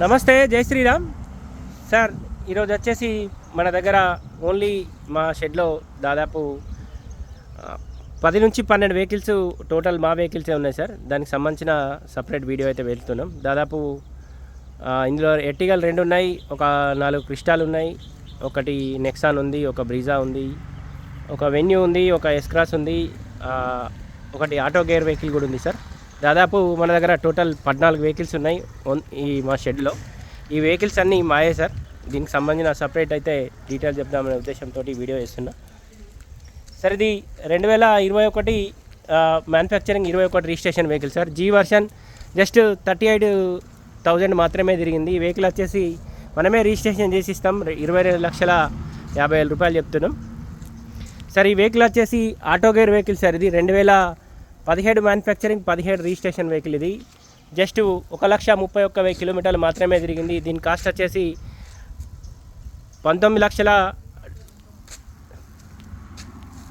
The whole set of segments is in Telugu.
నమస్తే జై శ్రీరామ్. సార్ ఈరోజు వచ్చేసి మన దగ్గర ఓన్లీ మా షెడ్లో దాదాపు పది నుంచి పన్నెండు వెహికల్స్ టోటల్ మా వెహికల్సే ఉన్నాయి సార్. దానికి సంబంధించిన సపరేట్ వీడియో అయితే వెళ్తున్నాం దాదాపు ఇందులో ఎర్టిగల్ రెండు ఉన్నాయి ఒక నాలుగు క్రిస్టాల్ ఉన్నాయి ఒకటి నెక్సాన్ ఉంది ఒక బ్రీజా ఉంది ఒక వెన్యూ ఉంది ఒక ఎస్క్రాస్ ఉంది ఒకటి ఆటో గేర్ వెహికల్ కూడా ఉంది సార్. దాదాపు మన దగ్గర టోటల్ పద్నాలుగు వెహికల్స్ ఉన్నాయి ఈ మా షెడ్లో. ఈ వెహికల్స్ అన్నీ మాయే సార్. దీనికి సంబంధించిన సపరేట్ అయితే డీటెయిల్ చెప్దామనే ఉద్దేశంతో వీడియో చేస్తున్నా సార్ ఇది రెండు వేల ఇరవై ఒకటి మ్యానుఫ్యాక్చరింగ్ ఇరవై ఒకటి registration vehicle sir. G version just thirty eight thousand మాత్రమే తిరిగింది. ఈ వెహికల్ వచ్చేసి మనమే రిజిస్ట్రేషన్ చేసి ఇస్తాం. ఇరవై రెండు లక్షల యాభై వేల రూపాయలు చెప్తున్నాం. సార్ ఈ వెహికల్ వచ్చేసి ఆటో గేర్ వెహికల్ సార్. ఇది రెండు వేల పదిహేడు మ్యానుఫ్యాక్చరింగ్ పదిహేడు రిజిస్ట్రేషన్ వెహికల్ ఇది. జస్ట్ ఒక లక్ష ముప్పై ఒక్క వెయ్యి కిలోమీటర్లు మాత్రమే తిరిగింది. దీని కాస్ట్ వచ్చేసి పంతొమ్మిది లక్షల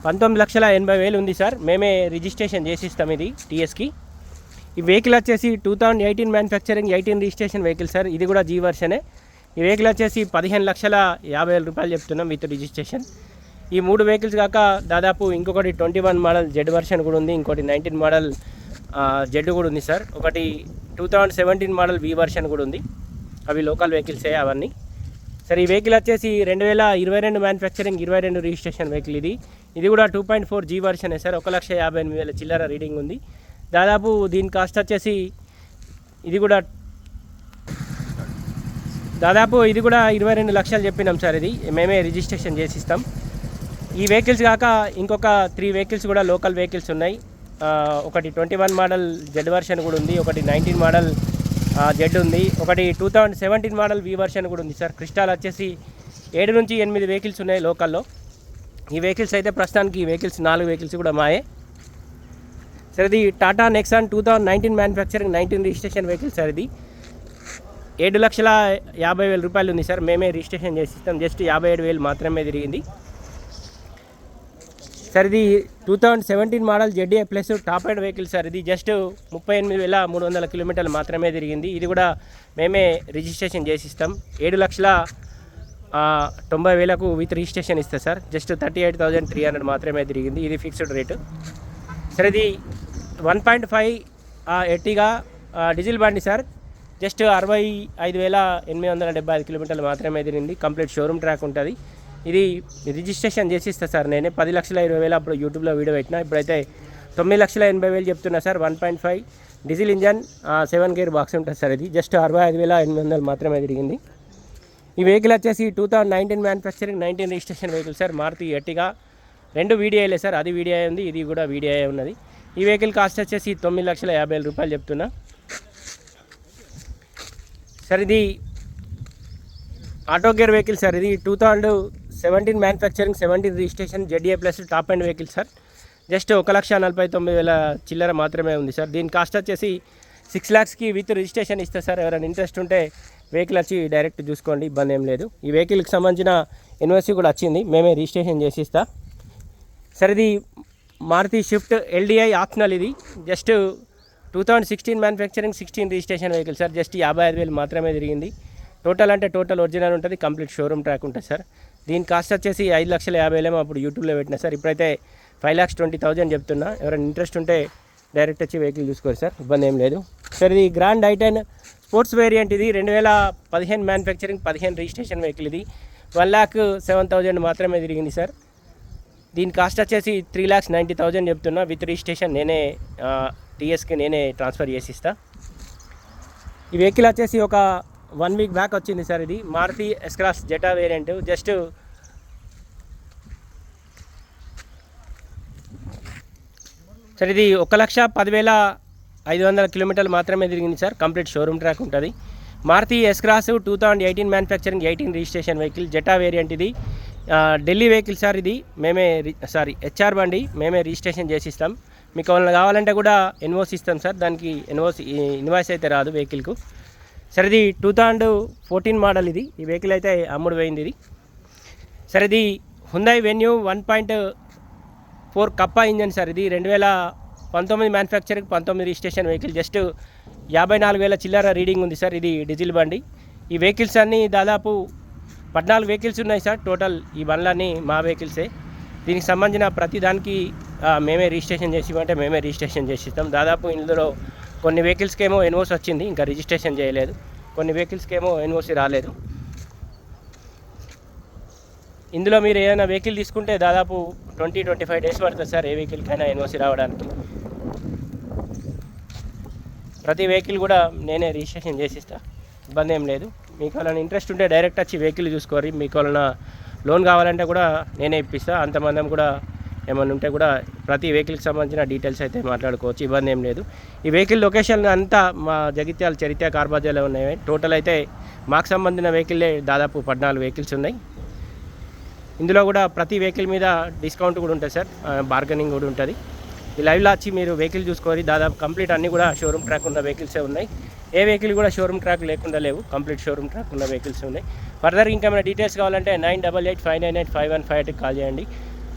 పంతొమ్మిది లక్షల ఎనభై వేలు ఉంది సార్. మేమే రిజిస్ట్రేషన్ చేసి ఇస్తాం ఇది టీఎస్కి ఈ వెహికల్ వచ్చేసి two thousand eighteen manufacturing eighteen registration vehicle sir. ఇది కూడా జీ వర్షనే ఈ వెహికల్ వచ్చేసి పదిహేను లక్షల యాభై వేల రూపాయలు చెప్తున్నాం విత్ రిజిస్ట్రేషన్ ఈ మూడు వెహికల్స్ కాక దాదాపు ఇంకొకటి twenty one model Z version కూడా ఉంది ఇంకోటి నైన్టీన్ మోడల్ జెడ్ కూడా ఉంది సార్ ఒకటి two thousand seventeen model V version కూడా ఉంది. అవి లోకల్ వెహికల్సే అవన్నీ. సార్ ఈ వెహికల్ వచ్చేసి రెండు వేల ఇరవై రెండు మ్యానుఫ్యాక్చరింగ్ ఇరవై రెండు రిజిస్ట్రేషన్ వెహికల్ ఇది. ఇది కూడా టూ పాయింట్ ఫోర్ జీ వర్షనే సార్ ఒక లక్ష యాభై ఎనిమిది వేల చిల్లర రీడింగ్ ఉంది. దాదాపు దీని కాస్ట్ వచ్చేసి ఇది కూడా దాదాపు ఇది కూడా ఇరవై రెండు లక్షలు చెప్పినాం సార్ ఇది. మేమే రిజిస్ట్రేషన్ చేసి ఇస్తాం ఈ వెహికల్స్ కాక ఇంకొక త్రీ వెహికల్స్ కూడా లోకల్ వెహికల్స్ ఉన్నాయి. ఒకటి twenty one model Z version కూడా ఉంది ఒకటి నైన్టీన్ మోడల్ జెడ్ ఉంది ఒకటి two thousand seventeen model V version కూడా ఉంది సార్. క్రిస్టాల్ వచ్చేసి ఏడు నుంచి ఎనిమిది వెహికల్స్ ఉన్నాయి లోకల్లో ఈ వెహికల్స్ అయితే ప్రస్తుతానికి ఈ వెహికల్స్ నాలుగు వెహికల్స్ కూడా మాయే. సార్ ఇది Tata Nexon two thousand nineteen manufacturing nineteen registration vehicle sir ఇది. ఏడు లక్షల యాభై వేల రూపాయలు ఉంది సార్. మేమే రిజిస్ట్రేషన్ చేసి ఇస్తాం. జస్ట్ యాభై ఏడు వేలు మాత్రమే తిరిగింది. సార్ ఇది two thousand seventeen model ZA plus top end vehicle sir. ఇది జస్ట్ ముప్పై ఎనిమిది వేల మూడు వందల కిలోమీటర్లు మాత్రమే తిరిగింది. ఇది కూడా మేమే రిజిస్ట్రేషన్ చేసి ఇస్తాం ఏడు లక్షల తొంభై వేలకు విత్ రిజిస్ట్రేషన్ ఇస్తా sir. Just thirty eight thousand three hundred మాత్రమే తిరిగింది. ఇది ఫిక్స్డ్ రేటు సార్ ఇది one point five Ertiga diesel బండి సార్. జస్ట్ అరవై ఐదు వేల ఎనిమిది వందల డెబ్బై ఐదు కిలోమీటర్లు మాత్రమే తిరిగింది. కంప్లీట్ షోరూమ్ ట్రాక్ ఉంటుంది. ఇది రిజిస్ట్రేషన్ చేసిస్తా సార్. నేనే పది లక్షల ఇరవై వేలు అప్పుడు యూట్యూబ్లో వీడియో పెట్టిన. ఇప్పుడైతే తొమ్మిది లక్షల ఎనభై వేలు చెప్తున్నా sir. One point five diesel engine seven gear box ఉంటుంది సార్ ఇది. జస్ట్ అరవై ఐదు వేల ఎనిమిది వందలు మాత్రమే తిరిగింది. ఈ వెహికల్ వచ్చేసి two thousand nineteen manufacturing nineteen registration vehicle sir. Maruti Ertiga రెండు వీడియోలే సార్. అది వీడియో ఉంది ఇది కూడా వీడియో ఉన్నది. ఈ వెహికల్ కాస్ట్ వచ్చేసి తొమ్మిది లక్షల యాభై వేల రూపాయలు చెప్తున్నా. సార్ ఇది ఆటో గేర్ వెహికల్ సార్. ఇది two thousand seventeen manufacturing seventeen registration ZA plus top end vehicle sir. Just ఒక లక్ష నలభై తొమ్మిది వేల చిల్లర మాత్రమే ఉంది సార్. దీని కాస్ట్ వచ్చేసి సిక్స్ ల్యాక్స్కి విత్ రిజిస్ట్రేషన్ ఇస్తే సార్. ఎవరైనా ఇంట్రెస్ట్ ఉంటే వెహికల్ వచ్చి డైరెక్ట్ చూసుకోండి ఇబ్బంది ఏం లేదు. ఈ వెహికల్కి సంబంధించిన ఎన్ఓసి కూడా వచ్చింది మేమే రిజిస్ట్రేషన్ చేసి ఇస్తా. సార్ ఇది మారుతి షిఫ్ట్ ఎల్డిఐ ఆప్షనల్ ఇది. Just two thousand sixteen manufacturing sixteen registration vehicle sir. Just యాభై ఐదు వేలు మాత్రమే తిరిగింది. టోటల్ అంటే టోటల్ ఒరిజినల్ ఉంటుంది కంప్లీట్ షోరూమ్ ట్రాక్ ఉంటుంది సార్. దీని కాస్ట్ వచ్చేసి ఐదు లక్షల యాభై వేలేమో అప్పుడు యూట్యూబ్లో పెట్టినా సార్. ఇప్పుడైతే ఫైవ్ ల్యాక్స్ ట్వంటీ థౌజండ్ చెప్తున్నా. ఎవరైనా ఇంట్రెస్ట్ ఉంటే డైరెక్ట్ వచ్చి వెహికల్ చూసుకోరు సార్. ఇబ్బంది ఏం లేదు. సార్ ఇది గ్రాండ్ ఐటెన్ స్పోర్ట్స్ వేరియంట్ ఇది. రెండు వేల పదిహేను మ్యానుఫ్యాక్చరింగ్ పదిహేను రిజిస్ట్రేషన్ వెహికల్ ఇది. వన్ ల్యాక్ సెవెన్ థౌజండ్ మాత్రమే తిరిగింది సార్. దీని కాస్ట్ వచ్చేసి త్రీ ల్యాక్స్ నైంటీ థౌజండ్ చెప్తున్నా. విత్ రిజిస్ట్రేషన్ నేనే టీఎస్కి నేనే ట్రాన్స్ఫర్ చేసి ఇస్తా. ఈ వెహికల్ వచ్చేసి ఒక వన్ వీక్ బ్యాక్ వచ్చింది సార్ ఇది. Maruti S Cross Zeta variant just sir ఇది ఒక లక్ష పదివేల ఐదు వందల కిలోమీటర్లు మాత్రమే తిరిగింది సార్. కంప్లీట్ షోరూమ్ ట్రాక్ ఉంటుంది. Maruti S Cross two thousand eighteen manufacturing eighteen registration vehicle Zeta variant ఇది. ఢిల్లీ వెహికల్ సార్ ఇది. మేమే సారీ హెచ్ఆర్ బండి మేమే రిజిస్ట్రేషన్ చేసి ఇస్తాం మీకు ఏమైనా కావాలంటే కూడా ఎన్ఓసి ఇస్తాం సార్. దానికి ఎన్ఓసి ఇన్వాయిస్ అయితే రాదు వెహికల్కు సార్ ఇది టూ థౌజండ్ ఫోర్టీన్ మోడల్ ఇది. ఈ వెహికల్ అయితే అమ్ముడు పోయింది ఇది. సార్ ఇది Hyundai Venue one point four Kappa engine sir ఇది. రెండు వేల పంతొమ్మిది మ్యానుఫ్యాక్చరింగ్ పంతొమ్మిది రిజిస్ట్రేషన్ వెహికల్ జస్ట్ యాభై నాలుగు వేల చిల్లర రీడింగ్ ఉంది సార్ ఇది డీజిల్ బండి. ఈ వెహికల్స్ అన్నీ దాదాపు పద్నాలుగు వెహికల్స్ ఉన్నాయి సార్. టోటల్ ఈ బండ్లన్నీ మా వెహికల్సే దీనికి సంబంధించిన ప్రతి దానికి మేమే రిజిస్ట్రేషన్ చేసి అంటే మేమే రిజిస్ట్రేషన్ చేసి ఇస్తాం. దాదాపు ఇందులో కొన్ని వెహికల్స్కి ఏమో ఎన్ఓసి వచ్చింది ఇంకా రిజిస్ట్రేషన్ చేయలేదు. కొన్ని వెహికల్స్కి ఏమో ఎన్ఓసి రాలేదు. ఇందులో మీరు ఏదైనా వెహికల్ తీసుకుంటే దాదాపు ట్వంటీ ట్వంటీ ఫైవ్ డేస్ పడుతుంది సార్ ఏ వెహికల్కైనా ఎన్ఓసి రావడానికి. ప్రతి వెహికల్ కూడా నేనే రిజిస్ట్రేషన్ చేసిస్తా. ఇబ్బంది ఏం లేదు. మీకు వాళ్ళని ఇంట్రెస్ట్ ఉంటే డైరెక్ట్ వచ్చి వెహికల్ చూసుకోరి మీకు వాళ్ళ లోన్ కావాలంటే కూడా నేనే ఇప్పిస్తా. అంతమందం కూడా ఏమైనా ఉంటే కూడా ప్రతి వెహికల్కి సంబంధించిన డీటెయిల్స్ అయితే మాట్లాడుకోవచ్చు. ఇబ్బంది ఏం లేదు. ఈ వెహికల్ లొకేషన్ అంతా మా జగిత్యాల చరిత్ర కార్బాజాలో ఉన్నాయి. టోటల్ అయితే మాకు సంబంధించిన వెహికల్లే దాదాపు పద్నాలుగు వెహికల్స్ ఉన్నాయి. ఇందులో కూడా ప్రతి వెహికల్ మీద డిస్కౌంట్ కూడా ఉంటుంది సార్. బార్గెనింగ్ కూడా ఉంటుంది. ఈ లైవ్లో వచ్చి మీరు వెహికల్ చూసుకోవాలి దాదాపు కంప్లీట్ అన్నీ కూడా షోరూమ్ ట్రాక్ ఉన్న వెహికల్సే ఉన్నాయి. ఏ వెహికల్ కూడా షోరూమ్ ట్రాక్ లేకుండా లేవు. కంప్లీట్ షోరూమ్ ట్రాక్ ఉన్న వెహికల్స్ ఉన్నాయి. ఫర్దర్ ఇంకేమైనా డీటెయిల్స్ కావాలంటే nine double eight five nine eight five one five ఎయిట్కి కాల్ చేయండి.